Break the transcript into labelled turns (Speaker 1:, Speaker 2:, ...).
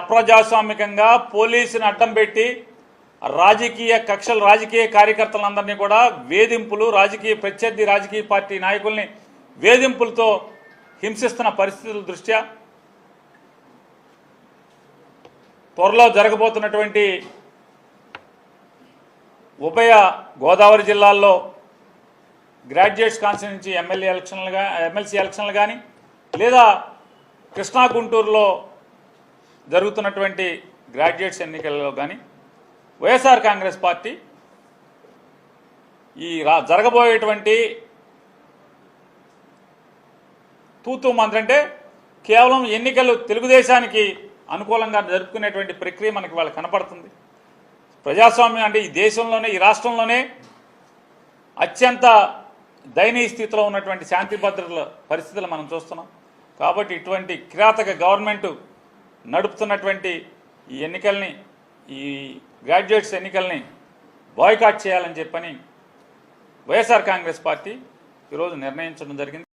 Speaker 1: అప్రజాస్వామికంగా పోలీసుని అడ్డం పెట్టి రాజకీయ కక్షలు రాజకీయ కార్యకర్తలందరినీ కూడా వేధింపులు రాజకీయ ప్రత్యర్థి రాజకీయ పార్టీ నాయకుల్ని వేధింపులతో హింసిస్తున్న పరిస్థితుల దృష్ట్యా త్వరలో జరగబోతున్నటువంటి ఉభయ గోదావరి జిల్లాల్లో గ్రాడ్యుయేట్స్ కాన్స్టిట్యూన్సీ నుంచి ఎమ్మెల్యే ఎలక్షన్లు కానీ ఎమ్మెల్సీ ఎలక్షన్లు కానీ లేదా కృష్ణా గుంటూరులో జరుగుతున్నటువంటి గ్రాడ్యుయేట్స్ ఎన్నికల్లో కానీ వైఎస్ఆర్ కాంగ్రెస్ పార్టీ ఈ రా జరగబోయేటువంటి తూతూ మంత్రి అంటే కేవలం ఎన్నికలు తెలుగుదేశానికి అనుకూలంగా జరుపుకునేటువంటి ప్రక్రియ మనకి వాళ్ళకి కనపడుతుంది. ప్రజాస్వామ్యం అంటే ఈ దేశంలోనే ఈ రాష్ట్రంలోనే అత్యంత దయనీయ స్థితిలో ఉన్నటువంటి శాంతి భద్రతల పరిస్థితులు మనం చూస్తున్నాం. కాబట్టి ఇటువంటి కిరాతక గవర్నమెంట్ నడుపుతున్నటువంటి ఈ ఎన్నికల్ని ఈ గ్రాడ్యుయేట్స్ ఎన్నికల్ని బాయ్కాట్ చేయాలని చెప్పని వైఎస్ఆర్ కాంగ్రెస్ పార్టీ ఈరోజు నిర్ణయించడం జరిగింది.